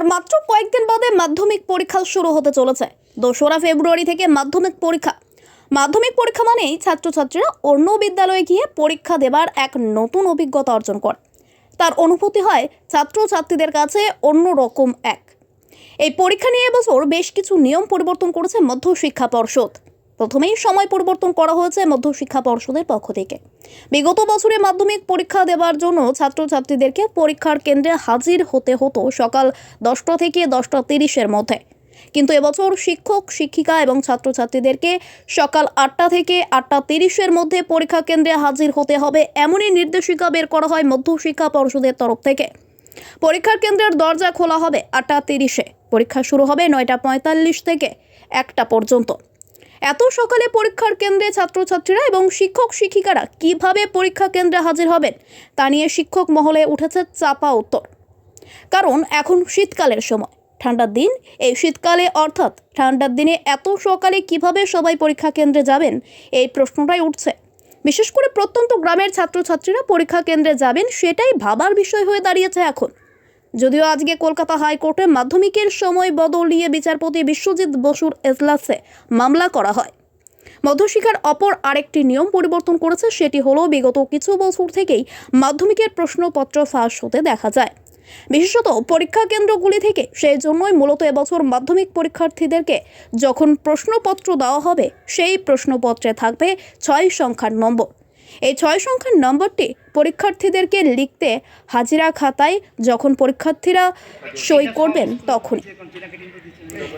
আর মাত্র কয়েকদিন বাদে মাধ্যমিক পরীক্ষা শুরু হতে চলেছে। দোসরা ফেব্রুয়ারি থেকে মাধ্যমিক পরীক্ষা। মাধ্যমিক পরীক্ষা মানেই ছাত্রছাত্রীরা অন্য বিদ্যালয়ে গিয়ে পরীক্ষা দেবার এক নতুন অভিজ্ঞতা অর্জন করে। তার অনুভূতি হয় ছাত্রছাত্রীদের কাছে অন্য রকম এক। এই পরীক্ষা নিয়ে এবছর বেশ কিছু নিয়ম পরিবর্তন করেছে মধ্য শিক্ষা পর্ষদ। প্রথমেই সময় পরিবর্তন করা হয়েছে মধ্য শিক্ষা পর্ষদের পক্ষ থেকে। বিগত বছরে মাধ্যমিক পরীক্ষা দেওয়ার জন্য ছাত্রছাত্রীদেরকে পরীক্ষার কেন্দ্রে হাজির হতে হতো সকাল দশটা থেকে দশটা তিরিশের মধ্যে। কিন্তু এবছর শিক্ষক, শিক্ষিকা এবং ছাত্রছাত্রীদেরকে সকাল আটটা থেকে আটটা তিরিশের মধ্যে পরীক্ষা কেন্দ্রে হাজির হতে হবে এমনই নির্দেশিকা বের করা হয় মধ্য শিক্ষা পর্ষদের তরফ থেকে। পরীক্ষার কেন্দ্রের দরজা খোলা হবে আটটা তিরিশে। পরীক্ষা শুরু হবে নয়টা পঁয়তাল্লিশ থেকে একটা পর্যন্ত। এত সকালে পরীক্ষার কেন্দ্রে ছাত্রছাত্রীরা এবং শিক্ষক শিক্ষিকারা কীভাবে পরীক্ষা কেন্দ্রে হাজির হবেন, তা নিয়ে শিক্ষক মহলে উঠেছে চাপা উত্তর। কারণ এখন শীতকালের সময়। ঠান্ডার দিন, এই শীতকালে অর্থাৎ ঠান্ডার দিনে এত সকালে কীভাবে সবাই পরীক্ষা কেন্দ্রে যাবেন, এই প্রশ্নটাই উঠছে। বিশেষ করে প্রত্যন্ত গ্রামের ছাত্রছাত্রীরা পরীক্ষা কেন্দ্রে যাবেন সেটাই ভাবার বিষয় হয়ে দাঁড়িয়েছে এখন। যদিও আজকে কলকাতা হাইকোর্টে মাধ্যমিকের সময় বদল নিয়ে বিচারপতি বিশ্বজিৎ বসুর এজলাসে মামলা করা হয়। মধ্যশিক্ষার অপর আরেকটি নিয়ম পরিবর্তন করেছে, সেটি হলো বিগত কিছু বছর থেকেই মাধ্যমিকের প্রশ্নপত্র ফাঁস হতে দেখা যায়। বিশেষত পরীক্ষা কেন্দ্রগুলি থেকে সেই জন্যই মূলত এবছর মাধ্যমিক পরীক্ষার্থীদেরকে যখন প্রশ্নপত্র দেওয়া হবে, সেই প্রশ্নপত্রে থাকবে ছয় সংখ্যার নম্বর। এই ছয় সংখ্যার নম্বরটি পরীক্ষার্থীদেরকে লিখতে হাজিরা খাতায় যখন পরীক্ষার্থীরা সই করবেন তখনই।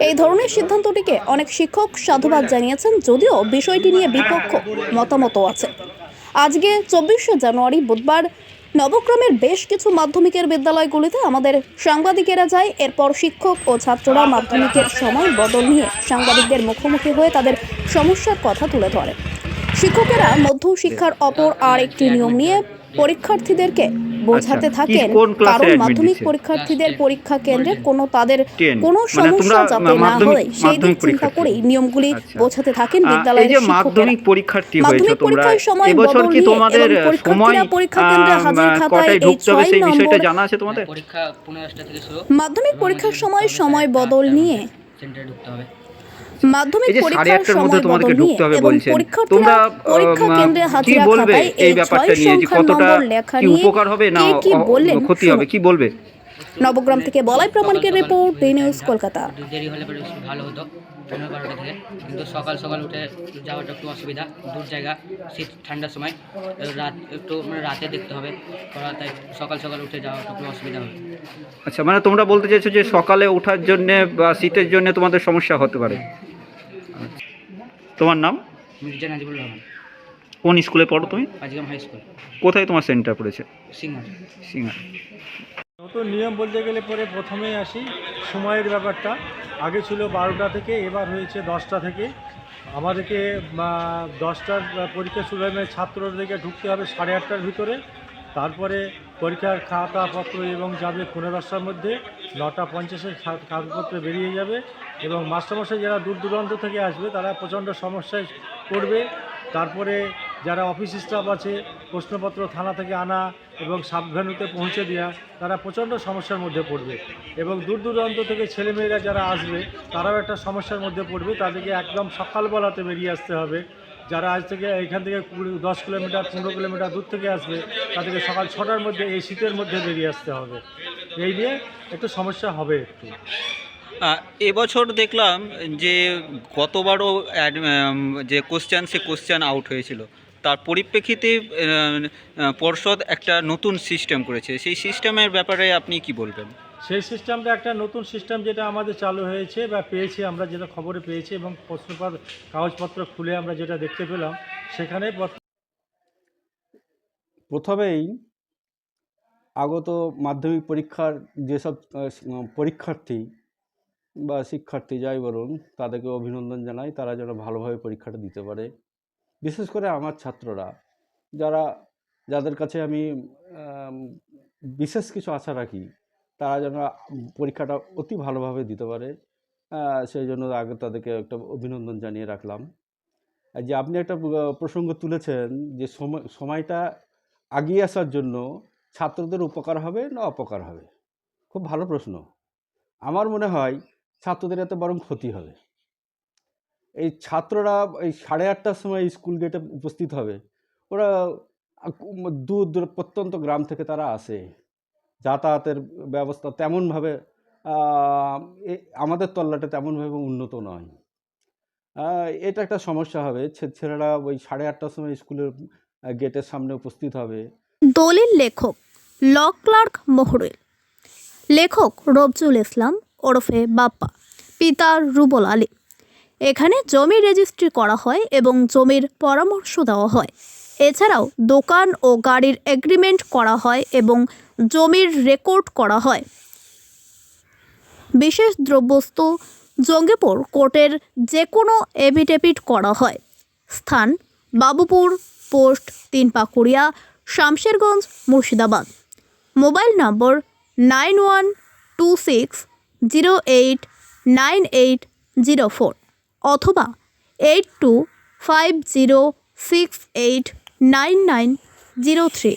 এই ধরনের সিদ্ধান্তটিকে অনেক শিক্ষক সাধুবাদ জানিয়েছেন, যদিও বিষয়টি নিয়ে বিপক্ষ মতামতও আছে। আজকে চব্বিশে জানুয়ারি বুধবার নবক্রমের বেশ কিছু মাধ্যমিকের বিদ্যালয়গুলিতে আমাদের সাংবাদিকেরা যায়। এরপর শিক্ষক ও ছাত্ররা মাধ্যমিকের সময় বদল নিয়ে সাংবাদিকদের মুখোমুখি হয়ে তাদের সমস্যার কথা তুলে ধরে। শিক্ষকেরা মধ্য শিক্ষার অপর আর একটি নিয়ম নিয়ে পরীক্ষার্থীদেরকে বোঝাতে আচ্ছা, থাকেন। কারণ মাধ্যমিক পরীক্ষার্থীদের পরীক্ষা কেন্দ্রে কোনো তাদের 10 কোনো মানে সমস্যা যাতে না হয় সেই দিক চিন্তা করেই নিয়মগুলি আচ্ছা। বোঝাতে থাকেন বিদ্যালয়ের শিক্ষকেরা। মাধ্যমিক পরীক্ষার্থী হয়েছে মাধ্যমিক তোমরা পরীক্ষার সময় এবছর বদল কি নিয়ে তোমাদের এবং পরীক্ষার্থীরা সময় পরীক্ষা কেন্দ্রে হাজির খাতায় এই ছয় নম্বর- জানা আছে তোমাদের? পরীক্ষা পনেরো দশটা থেকে শুরু। মাধ্যমিক পরীক্ষার সময় সময় বদল নিয়ে সেন্টারে ঢুকতে হবে। মাধ্যমিক পরীক্ষার সময় তোমাদেরকে ঢুকতে হবে বলছেন তোমরা পরীক্ষা কেন্দ্রে হাজিরা বলবে এই ব্যাপারটা নিয়ে যে কতটা কি উপকার হবে না ক্ষতি হবে কি বলবে? নবগ্রাম থেকে বলাই প্রামাণিকের রিপোর্ট ডি নিউজ কলকাতা। দেরি হলে বেশ ভালো হতো। পনেরো বারোটা থেকে। কিন্তু সকাল সকাল উঠে যাওয়াটা একটু অসুবিধা দূর জায়গা শীত ঠান্ডার সময়। রাত একটু মানে রাতে দেখতে হবে তাই সকাল সকাল উঠে যাওয়াটা একটু অসুবিধা হবে। আচ্ছা মানে তোমরা বলতে চাইছো যে সকালে ওঠার জন্য বা শীতের জন্য তোমাদের সমস্যা হতে পারে। তোমার নাম? মির্জা নাজিবুল রহমান। কোন স্কুলে পড়ো তুমি? High school. কোথায় তোমার সেন্টার পড়েছে? সিঙ্গার। সিঙ্গার। নতুন নিয়ম বলতে গেলে পরে প্রথমেই আসি সময়ের ব্যাপারটা। আগে ছিল বারোটা থেকে এবার হয়েছে দশটা থেকে। আমাদেরকে দশটার পরীক্ষা শুরু হবে ছাত্রদেরকে ঢুকতে হবে সাড়ে আটটার ভিতরে। তারপরে পরীক্ষার খাতাপত্র এবং যাবে পনেরো দশটার মধ্যে নটা পঞ্চাশের কাগজপত্র বেরিয়ে যাবে এবং মাস্টারমশাই যারা দূর দূরান্ত থেকে আসবে, তারা প্রচণ্ড সমস্যায় পড়বে। তারপরে যারা অফিস স্টাফ আছে, প্রশ্নপত্র থানা থেকে আনা এবং সাবভেনুতে পৌঁছে দেওয়া তারা প্রচণ্ড সমস্যার মধ্যে পড়বে। এবং দূর দূরান্ত থেকে ছেলেমেয়েরা যারা আসবে, তারাও একটা সমস্যার মধ্যে পড়বে। তাদেরকে একদম সকালবেলাতে বেরিয়ে আসতে হবে। যারা আজ থেকে এখান থেকে কুড়ি, দশ কিলোমিটার, পনেরো কিলোমিটার দূর থেকে আসবে, তাদেরকে সকাল ছটার মধ্যে, এই শীতের মধ্যে বেরিয়ে আসতে হবে। এই নিয়ে একটু সমস্যা হবে একটু। এবছর দেখলাম যে গতবারও যে কোশ্চেন সে কোশ্চেন আউট হয়েছিল। তার পরিপ্রেক্ষিতে পর্ষদ একটা নতুন সিস্টেম করেছে। সেই সিস্টেমের ব্যাপারে আপনি কি বলবেন? সেই সিস্টেমটা একটা নতুন সিস্টেম যেটা আমাদের চালু হয়েছে বা পেয়েছি আমরা, যেটা খবরে পেয়েছি এবং প্রশ্নপত্র, কাগজপত্র খুলে আমরা যেটা দেখতে পেলাম, সেখানে প্রথমেই আগত মাধ্যমিক পরীক্ষার যেসব পরীক্ষার্থী বা শিক্ষার্থী যাই বলুন, তাদেরকে অভিনন্দন জানাই, তারা যেন ভালোভাবে পরীক্ষাটা দিতে পারে। বিশেষ করে আমার ছাত্ররা, যারা, যাদের কাছে আমি, বিশেষ কিছু আশা রাখি তারা যেন পরীক্ষাটা অতি ভালোভাবে দিতে পারে। সেই জন্য আগে তাদেরকে একটা অভিনন্দন জানিয়ে রাখলাম। যে আপনি একটা প্রসঙ্গ তুলেছেন যে সময়, সময়টা আগিয়ে আসার জন্য ছাত্রদের উপকার হবে না অপকার হবে? খুব ভালো প্রশ্ন। আমার মনে হয় ছাত্রদের এতে বরং ক্ষতি হবে। এই ছাত্ররা এই সাড়ে আটটার সময় স্কুল গেটে উপস্থিত হবে। ওরা দূর দূর, প্রত্যন্ত গ্রাম থেকে তারা আসে। যাতায়াতের ব্যবস্থা তেমনভাবে আমাদের তল্লাটে তেমনভাবে উন্নত নয়। এটা একটা সমস্যা হবে। ছেলেরা ওই সাড়ে আটটার সময় স্কুলের গেটের সামনে উপস্থিত হবে। দলিল লেখক ল ক্লার্ক মহরুল, লেখক রবজুল ইসলাম ওরফে বাপ্পা, পিতা রুবল আলী। এখানে জমি রেজিস্ট্রি করা হয় এবং জমির পরামর্শ দেওয়া হয়। এছাড়াও দোকান ও গাড়ির এগ্রিমেন্ট করা হয় এবং জমির রেকর্ড করা হয়। বিশেষ দ্রব্যস্তু জঙ্গিপুর কোর্টের যে কোনো এভিডেভিট করা হয়। স্থান, বাবুপুর, পোস্ট তিন Pakuria Shamsherganj, Murshidabad. Mobile number nine one two six zero eight nine eight zero four অথবা eight two five zero six eight nine nine zero three.